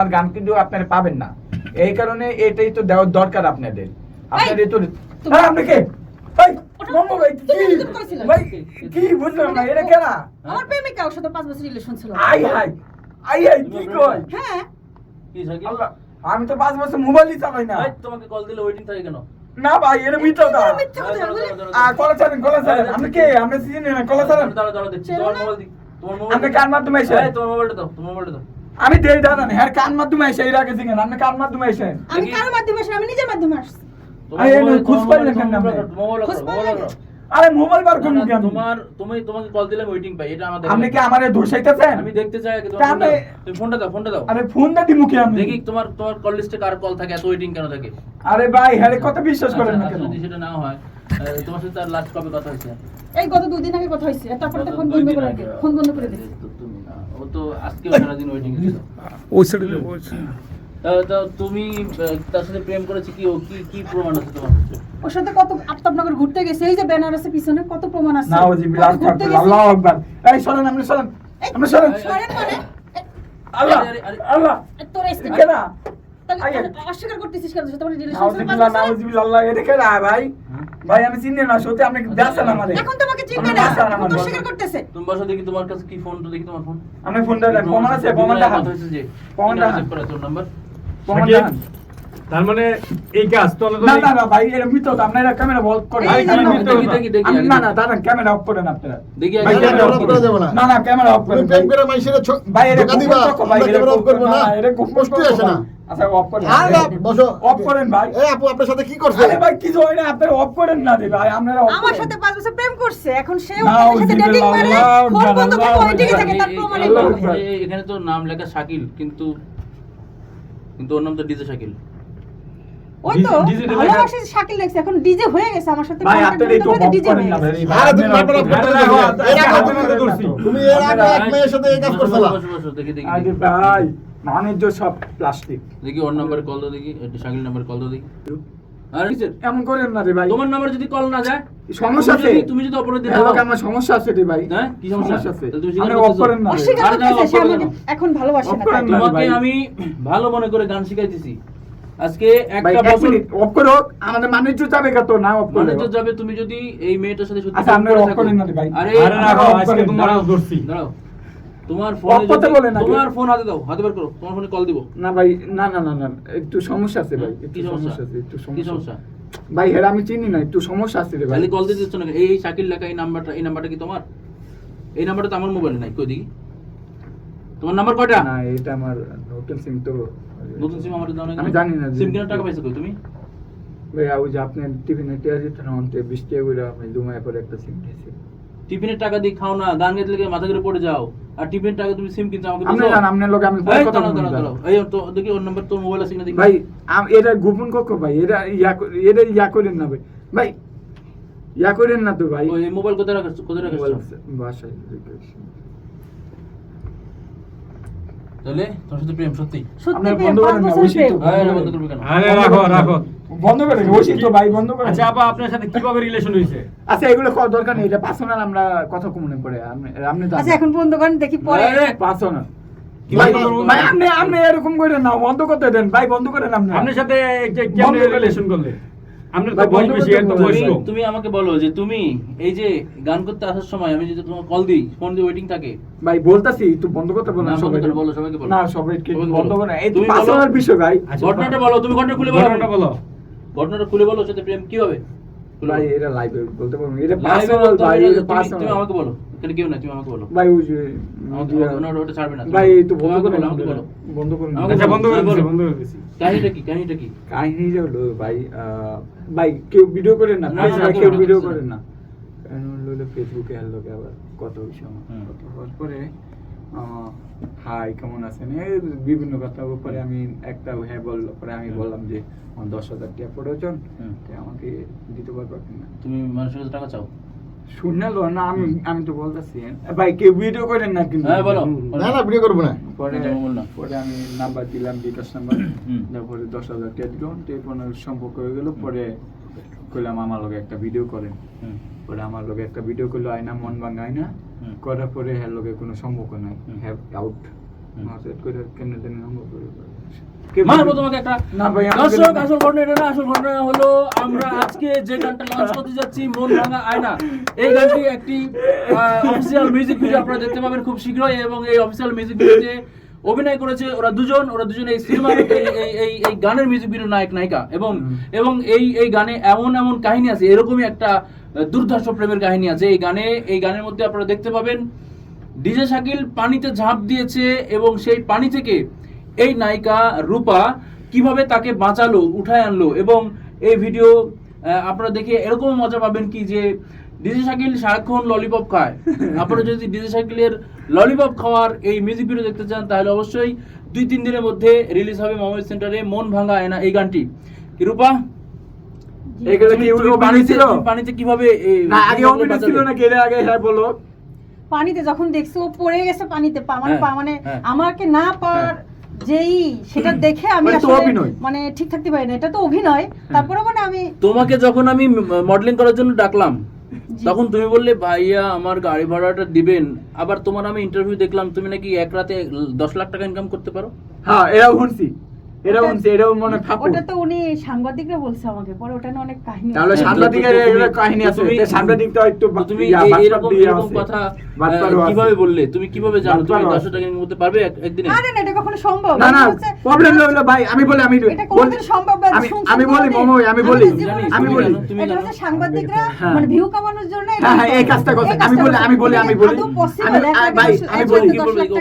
আর গান কিন্তু আপনারা পাবেন না। এই কারণে এটাই তো দেওয়ার দরকার আপনাদের। আপনাদের তো হ্যাঁ, আপনি কে? এই, কি? তুমি কি? করেছিলে? ভাই, কি বুঝলাম না, এটা কেনা? আমার প্রেমিকা ওর সাথে পাঁচ বছর রিলেশন ছিল। আই হাই, আই হাই, কি কয়? হ্যাঁ। কি আল্লাহ, আমি তো পাঁচ বছর মোবাইলই চালাই না। তোমাকে কল দিলে ওয়েটিং থাকে কেন? না ভাই এটা মিথ্যা কলা ছাড়েন কলা ছাড়েন। আপনি কে? আপনি চিনেন না কলা ছাড়েন। দাঁড়াও, দাঁড়াও, দেখছি। ছেড়ে তোমার মোবাইল তোমার মোবাইল আপনি কার মাধ্যমে এসে তোমার মোবাইলটা দাও, তোমার মোবাইলটা দাও। আমি দেই দাদা না হ্যাঁ কার মাধ্যমে এসে এর আগে চিনেন আপনি কার মাধ্যমে এসেন আমি। কারোর মাধ্যমে আসি আমি নিজের মাধ্যমে আসছি। আরে, খোঁজ তোমার পাইলেন কেন আপনি? করো, পাইলেন? আরে মোবাইল বার না, করুন কেন? তোমার তুমি তোমাকে কল দিলে ওয়েটিং পাই এটা আমাদের আপনি কি আমারে দোষাইতেছেন আমি দেখতে চাই আগে তোমার তা ফোনটা আমি- তুমি ফোনটা দাও ফোনটা দাও। আরে ফোন দা দিমু কি আমি? দেখি তোমার তোমার কল লিস্টে কার কল থাকে এত ওয়েটিং কেন থাকে? আরে ভাই হ্যাঁ কত বিশ্বাস করেন না আচ্ছা, কেন? যদি সেটা না হয় তোমার সাথে তার লাস্ট কবে কথা হয়েছে? এই গত দুই দিন আগে কথা হয়েছে তারপরে তো ফোন বন্ধ করে দিই ফোন বন্ধ করে তুমি। না, ও তো আজকেও সারাদিন ওয়েটিং ছিল। ওই সাইডে বলছে তা- তা তুমি তার সাথে প্রেম করেছে কি? ও কি কি প্রমাণ আছে তোমার ওর সাথে কত আফতাবনগর ঘুরতে গেছে এই যে বেনারসে পিছনে কত প্রমাণ আছে? না ওজি বিলাস ঘুরতে আল্লাহু আকবার। এই শুনেন আপনি শুনেন আপনি শুনেন সরেন মানে? আল্লাহ আল্লাহ। তোর। অস্বীকার করতেছিস কেন? তোমার রিলেশন আল্লাহ এটা কেনা ভাই। ভাই আমি চিনি না সত্যি আপনি দেখছেন এখন তোমাকে চিনবে না। বাঁচান এখন আমার তো বন্ধু। অস্বীকার করতেছে। তুমি বসো দেখি তোমার কাছে কি ফোন তো দেখি তোমার ফোন আপনি ফোনটা প্রমাণ আছে প্রমাণটা হাত কথা হয়েছে যে প্রমাণটা সেভ করা তোর নাম্বার প্রমাণটা হাত। তার মানে এই কাজ তো না না না ভাই এটা মিথ্যা কথা আপনারা ক্যামেরা বল এই, অফ দেখি, করেন। দেখি, দেখি, না না দাদা ক্যামেরা অফ করেন আপনারা। দেখি ভাই, ক্যামেরা অফ। করা যাবে না। না না ক্যামেরা অফ করেন প্রেম ভাই। করে মাইসের ভাই দিবা ভাই ক্যামেরা অফ করব না। না এটা কষ্টই আসে না। ভাই। আচ্ছা অফ করেন। বসো। অফ করেন ভাই। এই আপু আপনার সাথে কি করছে? আরে ভাই কিছু না আপনারা অফ করেন না রে ভাই আপনারা আমার সাথে পাঁচ বছর প্রেম করছে এখন সে ওর সাথে ডেটিং মারে ফোন বন্ধ করে আল্লাহ ওইদিকে থাকে তার প্রমাণ এই- আল্লাহ এগুলো। আকবার। এই- এই- এখানে তো নাম লেখা শাকিল কিন্তু কিন্তু ওর নাম তো ডিজে শাকিল। ওই তো ভালোবাসে শাকিল লেগছে এখন ডিজে হয়ে গেছে আমার সাথে ভাই আপনারা এই তো অফ করেন না ভাই আরে তুমি মারবার অফ করতে আপনারা অফ- এর আগে আপনারা তুমি অফ করেন না তুমি এর আগে এক মেয়ের সাথে এই কাজ বসো, করছিলা। বসো, বসো, দেখি দেখি আরে ভাই। সব প্লাস্টিক দেখি ওর নাম্বারে কল দাও দেখি শাকিল নাম্বার কল দাও দেখি। আরে এমন করেন না রে ভাই। তোমার নাম্বার যদি কল না যায় সমস্যা আছে। তুমি যদি অপরাধী হ্যালো আমার সমস্যা আছে রে ভাই। হ্যাঁ? কি সমস্যা? আছে। করতেছো? করেন না। আরে। এখন ভালোবাসে না। তোমাকে আমি ভালো মনে করে গান শিখাইতেছি। আজকে একটা এক বছর অফ করো। আমাদের বাণিজ্য যাবে কত না অফ করে মানে তো যাবে তুমি যদি এই মেয়েটার সাথে সত্যি আচ্ছা, প্রেম আপনারা করে অফ করেন না রে ভাই। আরে না আজকে করেন, তোমার ধরছি। দাঁড়াও। তোমার ফোনে করতে যদি- বলেন আগে। তোমার ফোন হাতে দাও হাতে বের করো তোমার ফোনে কল দিব। না ভাই না না না না একটু সমস্যা আছে ভাই একটু সমস্যা? সমস্যা আছে একটু সমস্যা। সমস্যা? ভাই হেরা আমি চিনি না একটু সমস্যা আছে রে ভাই। খালি কল দিতে না এই এই শাকিল লেখা এই নাম্বারটা এই নাম্বারটা কি তোমার? এই নাম্বারটা তো আমার মোবাইলে নাই কই দেখি। তোমার নাম্বার কয়টা? না এটা আমার নতুন সিম তো। নতুন সিম আমার দাও না আমি জানি না সিম কেনার টাকা কই তুমি? ভাই যে আপনি টিভি নেটে আছে তো না অন্তে 20 টাকা করে আমি দুমায় পরে একটা সিম টিফিনের টাকা দিয়ে খাও না গান গাইতে লেগে মাথা করে পড়ে যাও। আর টিফিনের টাকা তুমি সিম কিনছো আমাকে আপনি। জান আপনার লোক আমি কথা। এই তো দেখি ওর নাম্বার তোর মোবাইল আছে কিনা দেখি ভাই এটা গোপন কক্ষ ভাই এটা ইয়া কর- এটা ইয়া করেন না ভাই। ভাই ইয়া করেন না তো ভাই। ওই মোবাইল কোথায় রাখছো কোথায় রাখছো বাসায় তাহলে তোমার সাথে প্রেম সত্যি? সত্যি বন্ধ পাঁচ না, ওই তো। হ্যাঁ, রাখো রাখো। বন্ধ করে ওই তো ভাই বন্ধ করে আচ্ছা আপা আপনার সাথে কীভাবে রিলেশন হয়েছে আচ্ছা এগুলো করার দরকার নেই এটা পার্সোনাল আমরা কথা কমনে পড়ে আপনি আপনি তো আচ্ছা এখন বন্ধ করেন দেখি পরে। পার্সোনাল ভাই বন্ধ করব? ভাই আপনি আপনি এরকম করেন না বন্ধ করতে দেন। ভাই বন্ধ করেন আপনি। আপনার সাথে কেমনে রিলেশন করলে? আপনার তো ভাই, বয়স বন্ধ বেশি করতে একদম বলেন। বয়স তুমি- আমাকে বলো যে তুমি এই যে গান করতে আসার সময় আমি যদি তোমার কল দিই ফোন দিয়ে ওয়েটিং থাকে। ভাই বলতাছি একটু বন্ধ করতে বলেন না, বন্ধ সবাই করো, বলো, সবাইকে বলো। না সবাই সবাইকে বন্ধ বলো। করেন এই তুমি বলো। পার্সোনাল বিষয় ভাই। আচ্ছা, ঘটনাটা বলো। তুমি ঘটনা খুলে বলো। ঘটনাটা বলো। ঘটনাটা খুলে বলো সাথে প্রেম কি হবে? ভাই এটা লাইভে বলতে পারব এটা পার্সোনাল ভাই এটা পার্সোনাল তুমি আমাকে বলো। এখানে কেউ না তুমি আমাকে বলো। ভাই ওই আমাকে ওটা- ছাড়বে না, ভাই তো বন্ধ বলো, আমাকে বলো। বন্ধ আমাকে আচ্ছা বন্ধ করে বলো। বন্ধ করে দিছি। কাহিনীটা কি কাহিনীটা কি? কাহিনী হলো ভাই ভাই কেউ ভিডিও করেন না না, প্লিজ ভাই কেউ ভিডিও না, করেন না। কারণ হলো ফেসবুকে হ্যালো আবার কত বিষয় পরে হাই কেমন আছেন? এই বিভিন্ন কথা পরে আমি একটা হ্যাঁ বলল পরে আমি বললাম যে আমার দশ হাজার টাকা প্রয়োজন। আমাকে দিতে পারব কিনা তুমি মানুষের কাছে টাকা চাও? শুনলো না আমি আমি তো বলতেছি ভাই কেউ ভিডিও করেন না কিন্তু। হ্যাঁ বলো। না না ভিডিও করব না। পরে পরে আমি নাম্বার দিলাম বিকাশ নাম্বার হুম। তারপরে দশ হাজার টাকা দিলাম টেলিফোনের সম্পর্ক হয়ে গেল পরে কইলাম আমার লগে একটা ভিডিও করেন। হুম। পরে আমার লগে একটা ভিডিও করল আয়না মন ভাঙা আয়না। হুম। করার পরে হ্যার লোকের কোনো সম্পর্ক নাই। হ্যাভ আউট মাসেট করে জানি সম্ভব মারবো তোমাকে একটা না ভাই, আমাকে- দর্শক আসল ঘটনা এটা না আসল ঘটনা হলো আমরা আজকে যে গানটা লঞ্চ করতে যাচ্ছি মন ভাঙা আয়না এই গানটি একটি অফিসিয়াল মিউজিক ভিডিও আপনারা দেখতে পাবেন খুব শীঘ্রই এবং এই অফিসিয়াল মিউজিক ভিডিওতে অভিনয় করেছে ওরা দুজন ওরা দুজন এই সিনেমার এই এই- গানের মিউজিক ভিডিও নায়ক নায়িকা এবং এবং এই এই গানে এমন এমন কাহিনী আছে এরকমই একটা দুর্ধর্ষ প্রেমের কাহিনী আছে। এই গানে এই গানের মধ্যে আপনারা দেখতে পাবেন ডিজে শাকিল পানিতে ঝাঁপ দিয়েছে এবং সেই পানি থেকে এই নায়িকা রূপা কীভাবে তাকে বাঁচালো উঠায় আনলো এবং এই ভিডিও আপনারা দেখে এরকম মজা পাবেন কি যে ডিজে শাকিল সারাক্ষণ ললিপপ খায়। আপনারা যদি ডিজে শাকিলের ললিপপ খাওয়ার এই মিউজিক ভিডিও দেখতে চান তাহলে অবশ্যই দুই তিন দিনের মধ্যে রিলিজ হবে মোহাম্মদ সেন্টারে মন ভাঙা আয়না এই গানটি। কি রূপা? পানিতে ছিল পানিতে কীভাবে না ছিল বাঁচালে? নাকি আগে হ্যাঁ বলো। পানিতে যখন দেখছি ও পড়ে গেছে পানিতে পা- মানে হ্যাঁ, পা- মানে হ্যাঁ। আমাকে না পার যেই সেটা দেখে আমি মানে। মানে ঠিক থাকতে পারি না। এটা তো অভিনয়। তারপরে মানে আমি তোমাকে যখন আমি মডেলিং করার জন্য ডাকলাম। তখন তুমি বললে, ভাইয়া, আমার গাড়ি ভাড়াটা দিবেন। আবার তোমার আমি ইন্টারভিউ দেখলাম, তুমি নাকি এক রাতে দশ লাখ টাকা ইনকাম করতে পারো? হ্যাঁ এরাও শুনছি। ওটা- শুনছি মনে ঠাকুর। ওটা তো উনি সাংবাদিকরা বলছে আমাকে পরে ওটা নিয়ে অনেক কাহিনী তাহলে সাংবাদিকের এগুলো কাহিনী আছে। তুমি- তো একটু তুমি এরকম এরকম কথা। কীভাবে বললে? তুমি কীভাবে জানো? তুমি বাটপারও দশ আছে। টাকা ইনকাম করতে পারবে এক- একদিনে? না না না, এটা কখনো সম্ভব না। না প্রবলেম হলো ভাই আমি বলি আমি এটা কোনোদিন সম্ভব না, আমি বলি। মমই আমি বলি। আমি তুমি বলি। তুমি এটা জানো। হচ্ছে সাংবাদিকরা হ্যাঁ। মানে ভিউ কামানোর জন্য হ্যাঁ এই কাজটা করছে। আমি বলি আমি বলি আমি বলি। আমি ভাই আমি বলি। কি টাকা।